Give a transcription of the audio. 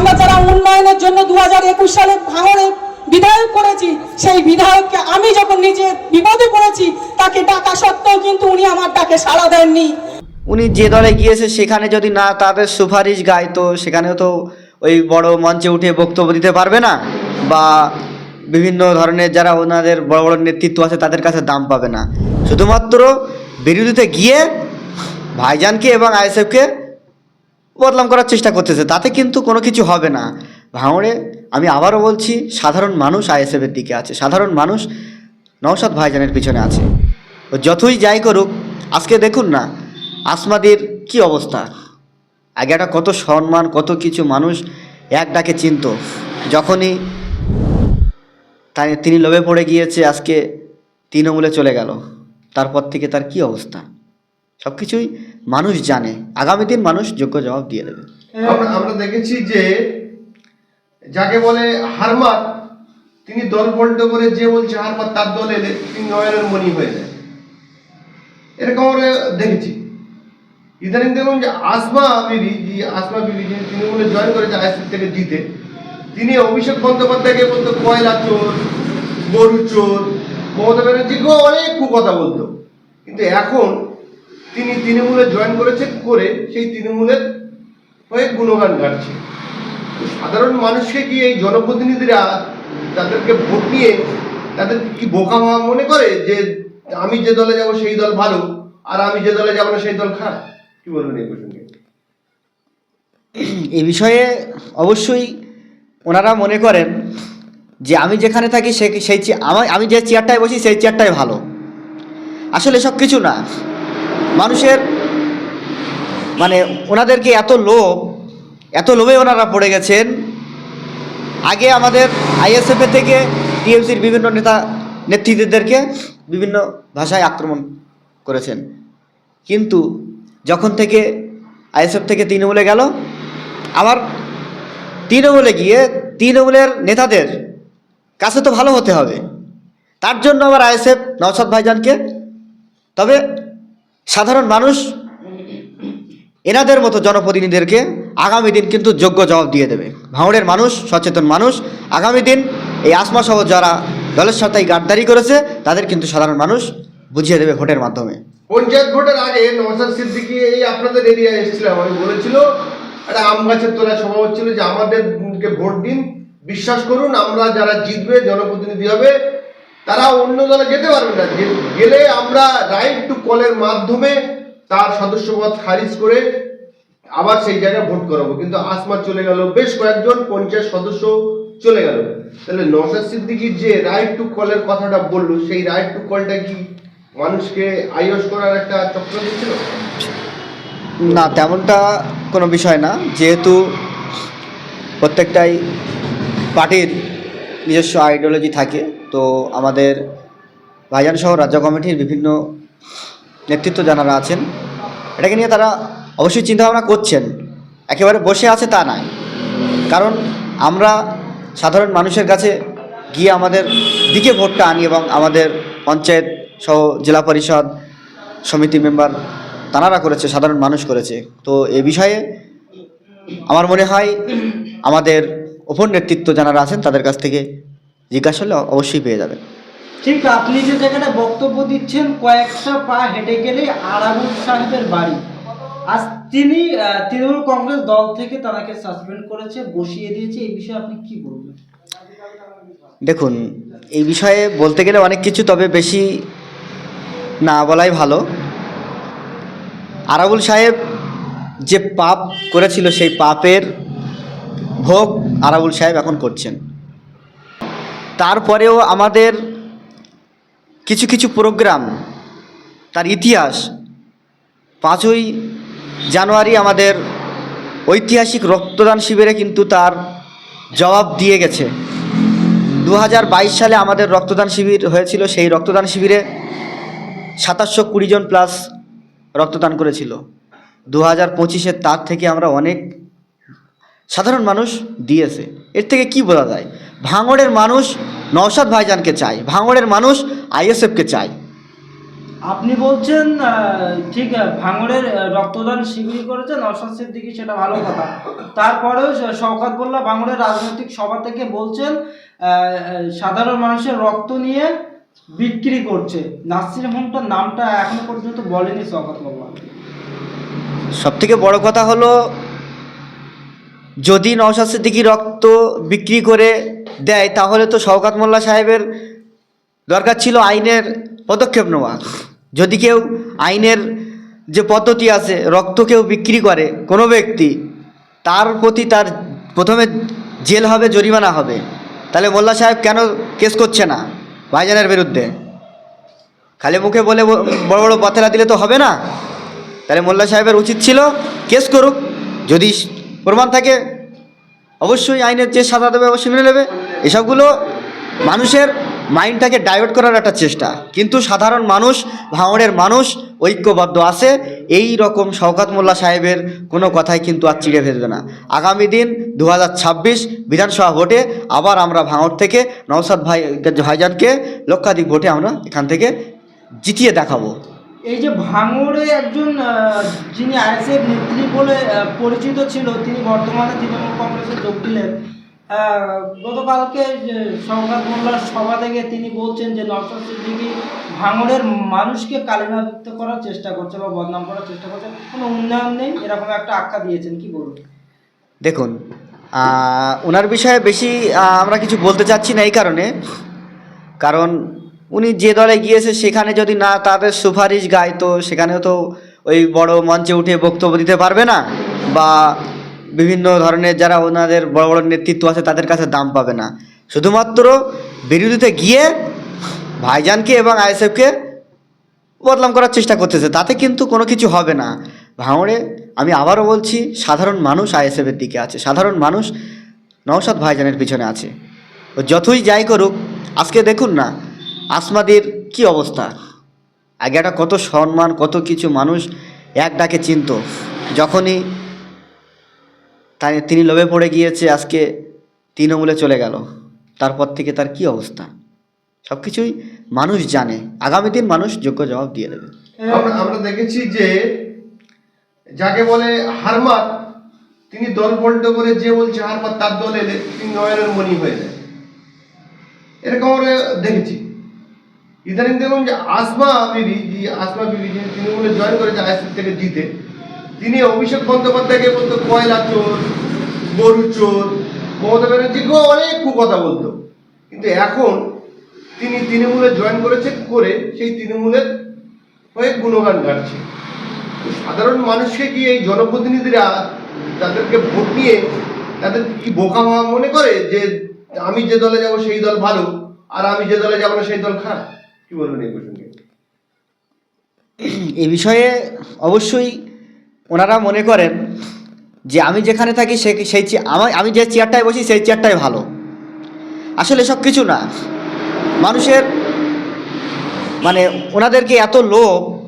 আমরা যারা উন্নয়নের জন্য দু হাজার একুশ সালে ভাঙড়ে বিধায়ক করেছি, সেই বিধায়ককে আমি যখন নিজে বিপদে পড়েছি, তাকে ডাকা সত্ত্বেও কিন্তু উনি আমার ডাকে সাড়া দেননি। উনি যে দলে গিয়েছে, সেখানে যদি না তাদের সুপারিশ গায়, তো সেখানেও তো ওই বড় মঞ্চে উঠে বক্তব্য দিতে পারবে না? বা বিভিন্ন ধরনের যারা ওনাদের বড় বড় নেতৃত্ব আছে, তাদের কাছে দাম পাবে না। শুধুমাত্র বিরোধীতে গিয়ে ভাইজানকে এবং আইএসএফকে বদনাম করার চেষ্টা করতেছে, তাতে কিন্তু কোনো কিছু হবে না। ভাঙড়ে আমি আবারও বলছি, সাধারণ মানুষ আইএসএফের দিকে আছে। সাধারণ মানুষ নওশাদ ভাইজানের পিছনে আছে। ও যতই যাই করুক, আজকে দেখুন না, আসমাদির কি অবস্থা। আগে একটা কত সম্মান, কত কিছু মানুষ এক ডাকে চিনত। যখনই তাই তিনি লোভে পড়ে গিয়েছে, আজকে তৃণমূলে চলে গেল। তারপর থেকে তার কি অবস্থা? সব কিছুই মানুষ জানে। আগামী দিন মানুষ যোগ্য জবাব দিয়ে দেবে। আমরা দেখেছি যে যাকে বলে হারমাত, তিনি দল পল্ট করে যে বলছে হারমাত, তার দলে এলে তিনি নয়নের মণি হয়ে যায়। এরকম আমরা দেখেছি। ইদানিং দেখুন যে আসমা বিবি যে আসমা বিবি যিনি তৃণমূলে জয়েন করেছে আইএসএফ থেকে জিতে, তিনি অভিষেক বন্দ্যোপাধ্যায়কে বলতো কয়লা চোর, গরু চোর। মমতা ব্যানার্জিকেও অনেক কথা বলতো। কিন্তু এখন তিনি তৃণমূলে জয়েন করেছেন করে সেই তৃণমূলের হয়ে গুণগান গাচ্ছে। সাধারণ মানুষকে কি এই জনপ্রতিনিধিরা তাদেরকে ভোট নিয়ে তাদের কি বোকা মনে করে যে আমি যে দলে যাব সেই দল ভালো, আর আমি যে দলে যাব না সেই দল খারাপ? কি বলবেন এই প্রসঙ্গে? এই বিষয়ে অবশ্যই ওনারা মনে করেন যে আমি যেখানে থাকি সেই আমার আমি যে চেয়ারটায় বসি সেই চেয়ারটাই ভালো। আসলে সব কিছু না। মানুষের মানে ওনাদেরকে এত লোভ, এত লোভে ওনারা পড়ে গেছেন। আগে আমাদের আইএসএফ থেকে টিএমসির বিভিন্ন নেতা নেতৃত্বদেরকে বিভিন্ন ভাষায় আক্রমণ করেছেন। কিন্তু যখন থেকে আইএসএফ থেকে তৃণমূলে গেল, আবার তৃণমূলে গিয়ে তৃণমূলের নেতাদের কাছে তো ভালো হতে হবে। তার জন্য আবার আইএসএফ নওশাদ ভাইজানকে, তবে সাধারণ মানুষ এনাদের মতো জনপ্রতিনিধিদেরকে আগামী দিন কিন্তু যোগ্য জবাব দিয়ে দেবে। ভাঙড়ের মানুষ, সচেতন মানুষ, আগামী দিন এই আসমা যারা দলের সাথে গাদ্দারি করেছে, তাদের কিন্তু সাধারণ মানুষ বুঝিয়ে দেবে ভোটের মাধ্যমে। পঞ্চায়েত ভোটের আগে নওসাদ সিদ্দিকি এই আপনাদের এরিয়ায় এসেছিলাম আমি বলেছিল, একটা আম গাছের তোলায় সভা হচ্ছিল যে আমাদেরকে ভোট দিন, বিশ্বাস করুন, আমরা যারা জিতবে, জনপ্রতিনিধি হবে তারা অন্য দলে যেতে পারবে না। গেলে আমরা রাইট টু কলের মাধ্যমে তার সদস্যপদ খারিজ করে আবার সেই জায়গায় ভোট করাবো। কিন্তু আসমা চলে গেল, বেশ কয়েকজন পঞ্চায়েত সদস্য চলে গেল। তাহলে নওশাদ সিদ্দিকির যে রাইট টু কলের কথাটা বলল, সেই রাইট টু কলটা কি মানুষকে আইওস করার একটা চক্র দিচ্ছিল? না, তেমনটা কোনো বিষয় না। যেহেতু প্রত্যেকটাই পার্টির নিজস্ব আইডিওলজি থাকে তো আমাদের ভাইজান সহ রাজ্য কমিটির বিভিন্ন নেতৃত্ব যারা আছেন, এটাকে নিয়ে তারা অবশ্যই চিন্তাভাবনা করছেন। একেবারে বসে আছে তা নয়। কারণ আমরা সাধারণ মানুষের কাছে গিয়ে আমাদের দিকে ভোটটা আনি এবং আমাদের পঞ্চায়েত সহ জেলা পরিষদ সমিতি মেম্বার তানারা করেছে, সাধারণ মানুষ করেছে। তো এ বিষয়ে আমার মনে হয় আমাদের ওপর নেতৃত্ব যারা আছেন, তাদের কাছ থেকে জিজ্ঞাসা করলে অবশ্যই পেয়ে যাবেন। ঠিক আপনি যে জায়গাটা বক্তব্য দিচ্ছেন কয়েকশো পা হেঁটে গেলে আরাবুল সাহেবের বাড়ি। আজ তিনি তৃণমূল কংগ্রেস দল থেকে তাকে সাসপেন্ড করেছে বসিয়ে দিয়েছে এই বিষয়ে আপনি কি বলবেন? দেখুন এই বিষয়ে বলতে গেলে অনেক কিছু তবে বেশি না বলাই ভালো। আরাবুল সাহেব যে পাপ করেছিল সেই পাপের ভোগ আরাবুল সাহেব এখন করছেন। তারপরেও আমাদের কিছু কিছু প্রোগ্রাম, তার ইতিহাস, পাঁচই জানুয়ারি আমাদের ঐতিহাসিক রক্তদান শিবিরে কিন্তু তার জবাব দিয়ে গেছে। দু হাজার বাইশ সালে আমাদের রক্তদান শিবির হয়েছিল, সেই রক্তদান শিবিরে সাতাশশো কুড়ি জন প্লাস রক্তদান করেছিল। দু হাজার পঁচিশের তার থেকে আমরা অনেক সাধারণ মানুষ দিয়েছে। এর থেকে কি বোঝা যায়? ভাঙড়ের মানুষ নওশাদ ভাইজানকে চায় ভাঙড়ের মানুষ আইএসএফকে চায়। আপনি বলছেন ঠিক ভাঙড়ের রক্তদান শিবির করেছেন নওশাদ সিদ্দিকী সেটা ভালো কথা। তারপরেও শওকত মোল্লা ভাঙড়ের রাজনৈতিক সভা থেকে বলছেন সাধারণ মানুষের রক্ত নিয়ে বিক্রি করছে। নাসির হোমটার নামটা এখনও পর্যন্ত বলেনি শওকত সব থেকে বড় কথা হলো যদি নওশাদ সিদ্দিকী রক্ত বিক্রি করে দেয়, তাহলে তো শওকাত মোল্লা সাহেবের দরকার ছিল আইনের পদক্ষেপ নেওয়া। যদি কেউ আইনের যে পদ্ধতি আছে, রক্ত কেউ বিক্রি করে কোনো ব্যক্তি, তার প্রতি তার প্রথমে জেল হবে, জরিমানা হবে। তাহলে মোল্লা সাহেব কেন কেস করছে না ভাইজানের বিরুদ্ধে? খালি মুখে বলে বড় বড় বতেলা দিলে তো হবে না। তাহলে মোল্লা সাহেবের উচিত ছিল, কেস করুক। যদি প্রমাণ থাকে, অবশ্যই আইনের যে সাজা দেবে অবশ্যই মেনে নেবে। এসবগুলো মানুষের মাইন্ডটাকে ডাইভার্ট করার একটা চেষ্টা। কিন্তু সাধারণ মানুষ ভাঙড়ের মানুষ ঐক্যবদ্ধ আছে, এই রকম শওকাত মোল্লা সাহেবের কোনো কথাই কিন্তু আর চিড়ে ফেলবে না। আগামী দিন দু হাজার ছাব্বিশ বিধানসভা ভোটে আবার আমরা ভাঙড় থেকে নওসাদ ভাই, ভাইজানকে লক্ষাধিক ভোটে আমরা এখান থেকে জিতিয়ে দেখাবো। এই যে ভাঙড়ে একজন যিনি আইএসএফ নেত্রী বলে পরিচিত ছিল, তিনি বর্তমানে তৃণমূল কংগ্রেসে যোগ দিলেন। গতকালকে সংবাদ মোল্লার সভা থেকে তিনি বলছেন যে নওশাদ সিদ্দিকী ভাঙড়ের মানুষকে কালিমাযুক্ত করার চেষ্টা করছে বা বদনাম করার চেষ্টা করছে, কোনো উন্নয়ন নেই, এরকম একটা আখ্যা দিয়েছেন, কি বলুন? দেখুন ওনার বিষয়ে বেশি আমরা কিছু বলতে চাচ্ছি না এই কারণে। কারণ উনি যে দলে গিয়েছে সেখানে যদি না তাদের সুপারিশ গায়, তো সেখানেও তো ওই বড় মঞ্চে উঠে বক্তব্য দিতে পারবে না বা বিভিন্ন ধরনের যারা ওনাদের বড় বড় নেতৃত্ব আছে তাদের কাছে দাম পাবে না। শুধুমাত্র বিরোধীতে গিয়ে ভাইজানকে এবং আইএসএফকে বদলাম করার চেষ্টা করতেছে, তাতে কিন্তু কোনো কিছু হবে না। ভাঙড়ে আমি আবারও বলছি, সাধারণ মানুষ আইএসএফের দিকে আছে, সাধারণ মানুষ নওশাদ ভাইজানের পিছনে আছে। ও যতই যাই করুক, আজকে দেখুন না আসমাদির কি অবস্থা? আগে একটা কত সম্মান, কত কিছু মানুষ এক ডাকে চিনতো। যখনই তাই তিনি লোভে পড়ে গিয়েছে, আজকে তৃণমূলে চলে গেল। তারপর থেকে তার কি অবস্থা? সব কিছুই মানুষ জানে। আগামী দিন মানুষ যোগ্য জবাব দিয়ে দেবে। আমরা দেখেছি যে যাকে বলে হারমাত, তিনি দল পল্ট করে যে বলছে হারমাত, তার দল তিনি নয়নের মনি হয়ে যায়। এরকম আমরা দেখেছি। ইদানিং দেখুন যে আসমা বিবি যে আসমা বিবি যিনি তৃণমূলে জয়েন করেছে আইএসএফ থেকে জিতে, তিনি অভিষেক বন্দ্যোপাধ্যায়কে বলতো, কয়লা চোর, গরু চোর। মমতা ব্যানার্জিকেও অনেক কথা বলতো। কিন্তু এখন তিনি তৃণমূলে জয়েন করেছে করে সেই তৃণমূলের হয়ে গুণগান গাচ্ছে। সাধারণ মানুষকে কি এই জনপ্রতিনিধিরা তাদেরকে ভোট নিয়ে তাদের কি বোকা মনে করে যে আমি যে দলে যাব সেই দল ভালো, আর আমি যে দলে যাব না সেই দল খারাপ? কি বলবেন এই প্রসঙ্গে? এই বিষয়ে অবশ্যই ওনারা মনে করেন যে আমি যেখানে থাকি সে সেই আমার আমি যে চেয়ারটায় বসি সেই চেয়ারটাই ভালো। আসলে সব কিছু না। মানুষের মানে ওনাদেরকে এত লোভ